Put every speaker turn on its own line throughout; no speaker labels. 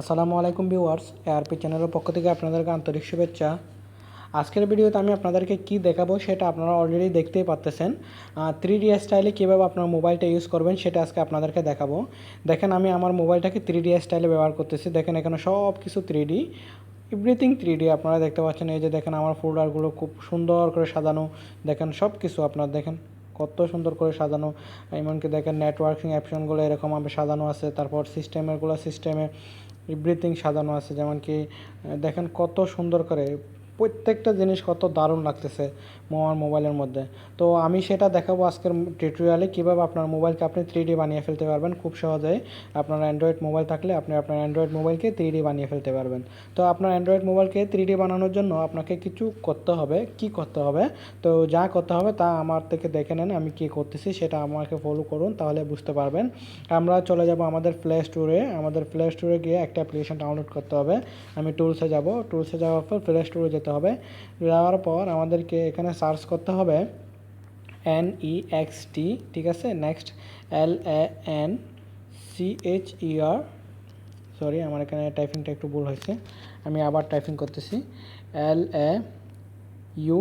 আসসালামু আলাইকুম viewers ARP চ্যানেলের পক্ষ থেকে আপনাদেরকে আন্তরিক শুভেচ্ছা। আজকের ভিডিওতে আমি আপনাদেরকে কি দেখাবো সেটা আপনারা অলরেডি দেখতেই পাচ্তেছেন থ্রি ডি স্টাইলে কীভাবে আপনার মোবাইলটা ইউজ করবেন সেটা আজকে আপনাদেরকে দেখাবো। দেখেন, আমি আমার মোবাইলটাকে থ্রি ডি স্টাইলে ব্যবহার করতেছি। দেখেন, এখানে সব কিছু three D everything three D আপনারা দেখতে পাচ্ছেন। এই যে দেখেন, আমার ফোল্ডারগুলো খুব সুন্দর করে সাজানো। দেখেন সব কিছু আপনারা দেখেন, কত সুন্দর করে সাজানো। এমনকি দেখেন নেটওয়ার্কিং অপশনগুলো এরকমভাবে সাজানো আছে। তারপর সিস্টেমেরগুলো সিস্টেমে এভরিথিং সাজানো আছে যেমন কি দেখেন কত সুন্দর করে প্রত্যেকটা জিনিস কত দারুণ লাগতেছে আমার মোবাইলের মধ্যে। তো আমি সেটা দেখাবো আজকের টিউটোরিয়ালে কীভাবে আপনার মোবাইলকে আপনি থ্রি ডি বানিয়ে ফেলতে পারবেন। খুব সহজেই আপনার অ্যান্ড্রয়েড মোবাইল থাকলে আপনি আপনার অ্যান্ড্রয়েড মোবাইলকে থ্রি ডি বানিয়ে ফেলতে পারবেন। তো আপনার অ্যান্ড্রয়েড মোবাইলকে থ্রি ডি বানানোর জন্য আপনাকে কিছু করতে হবে। কি করতে হবে? তো যা করতে হবে তা আমার থেকে দেখে নেন আমি কি করতেছি, সেটা আমাকে ফলো করুন, তাহলে বুঝতে পারবেন। আমরা চলে যাব আমাদের প্লে স্টোরে আমাদের প্লে স্টোরে গিয়ে একটা অ্যাপ্লিকেশন ডাউনলোড করতে হবে। আমি টুলসে যাব। টুলসে যাওয়ার পর প্লে স্টোরে যেতে হবে। যাওয়ার পর আমাদেরকে এখানে সার্চ করতে হবে এন ই এক্স টি ঠিক আছে? Next L A N C H E R sorry আমার এখানে টাইপিংটা একটু ভুল হয়েছে। আমি আবার টাইপিং করতেছি। এল এ ইউ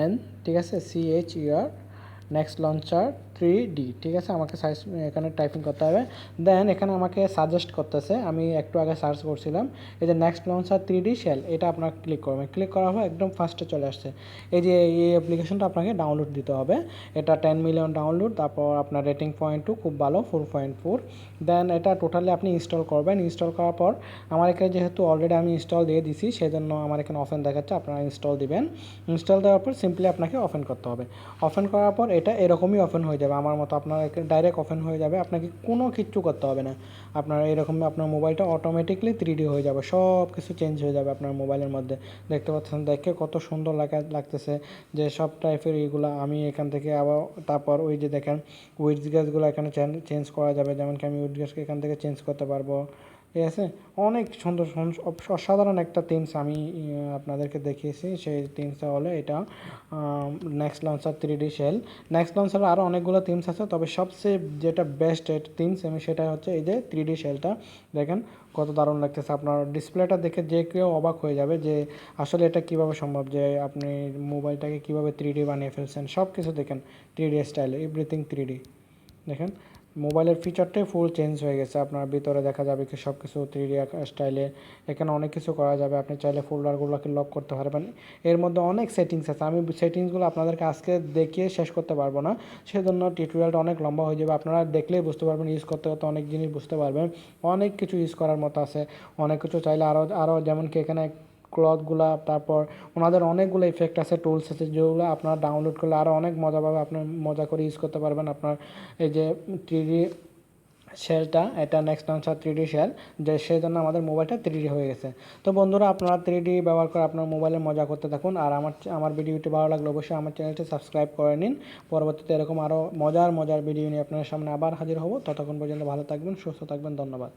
এন ঠিক আছে? C H E R next launcher three D ঠিক আছে? আমাকে সাইজ এখানে টাইপিং করতে হবে। দেন এখানে আমাকে সাজেস্ট করতেছে, আমি একটু আগে সার্চ করছিলাম। এই যে next launcher three D shell এটা আপনার ক্লিক করবেন ক্লিক করার পর একদম ফার্স্টে চলে আসছে। এই যে এই অ্যাপ্লিকেশনটা আপনাকে ডাউনলোড দিতে হবে। এটা টেন মিলিয়ন ডাউনলোড তারপর আপনার রেটিং পয়েন্ট টু খুব ভালো ফোর পয়েন্ট ফোর দেন এটা টোটালি আপনি ইনস্টল করবেন। ইনস্টল করার পর আমার এখানে যেহেতু অলরেডি আমি ইনস্টল দিয়ে দিছি, সেজন্য আমার এখানে অফেন দেখাচ্ছে, আপনারা ইনস্টল দিবেন। ইনস্টল দেওয়ার পর সিম্পলি আপনাকে ওপেন করতে হবে। ওপেন করার পর এটা এরকমই ওপেন হয়ে যাবে। আমার মতো আপনার ডাইরেক্ট ওপেন হয়ে যাবে, আপনাকে কোনো কিচ্ছু করতে হবে না। আপনার এরকম আপনার মোবাইলটা অটোমেটিকলি থ্রি হয়ে যাবে সব কিছু চেঞ্জ হয়ে যাবে আপনার মোবাইলের মধ্যে। দেখতে পাচ্ছেন, দেখে কত সুন্দর লাগা, লাগতেছে যে সব টাইপের এইগুলো আমি এখান থেকে আবার, তারপর ওই যে দেখেন উইডস গ্যাসগুলো এখানে চেঞ্জ করা যাবে। যেমন কি আমি উইড গ্যাসকে এখান থেকে চেঞ্জ করতে পারব। ঠিক আছে? অনেক সুন্দর সুন্দর অস- অসাধারণ একটা থিমস আমি আপনাদেরকে দেখিয়েছি। সেই থিমসটা হলো এটা next launcher three D shell next লঞ্চারে আরও অনেকগুলো থিমস আছে, তবে সবচেয়ে যেটা বেস্ট থিমস আমি সেটা হচ্ছে এই যে থ্রি ডি শেলটা দেখেন কত দারুণ লাগতেছে। আপনার ডিসপ্লেটা দেখে যে কেউ অবাক হয়ে যাবে যে আসলে এটা কীভাবে সম্ভব, যে আপনি মোবাইলটাকে কীভাবে থ্রি ডি বানিয়ে ফেলছেন। সব কিছু দেখেন three D style everything three D দেখেন মোবাইলের ফিচারটাই ফুল চেঞ্জ হয়ে গেছে। আপনার ভিতরে দেখা যাবে কি সব কিছু থ্রি স্টাইলে এখানে অনেক কিছু করা যাবে। আপনি চাইলে ফোল্ডারগুলোকে লক করতে পারবেন। এর মধ্যে অনেক সেটিংস আছে। আমি সেটিংসগুলো আপনাদেরকে আজকে দেখিয়ে শেষ করতে পারব না। সেজন্য টিউটোরিয়ালটা অনেক লম্বা হয়ে যাবে। আপনারা দেখলেই বুঝতে পারবেন ইউজ করতে করতে অনেক জিনিস বুঝতে পারবেন। অনেক কিছু ইউজ করার মতো আছে। অনেক কিছু চাইলে আরও আরও যেমন কি এখানে ক্লথগুলা তারপর ওনাদের অনেকগুলো ইফেক্ট আছে টুলস আছে, যেগুলো আপনারা ডাউনলোড করলে আরও অনেক মজা পাবে। আপনি মজা করে ইউজ করতে পারবেন আপনার এই যে থ্রি শেলটা এটা next launcher three D shell যে সেই জন্য আমাদের মোবাইলটা থ্রি ডি হয়ে গেছে। তো বন্ধুরা, আপনারা থ্রি ডি ব্যবহার করে আপনার মোবাইলে মজা করতে থাকুন, আর আমার আমার ভিডিওটি ভালো লাগলে অবশ্যই আমার চ্যানেলটি সাবস্ক্রাইব করে নিন। পরবর্তীতে এরকম আরও মজার মজার ভিডিও নিয়ে আপনার সামনে আবার হাজির হব। ততক্ষণ পর্যন্ত ভালো থাকবেন, সুস্থ থাকবেন, ধন্যবাদ।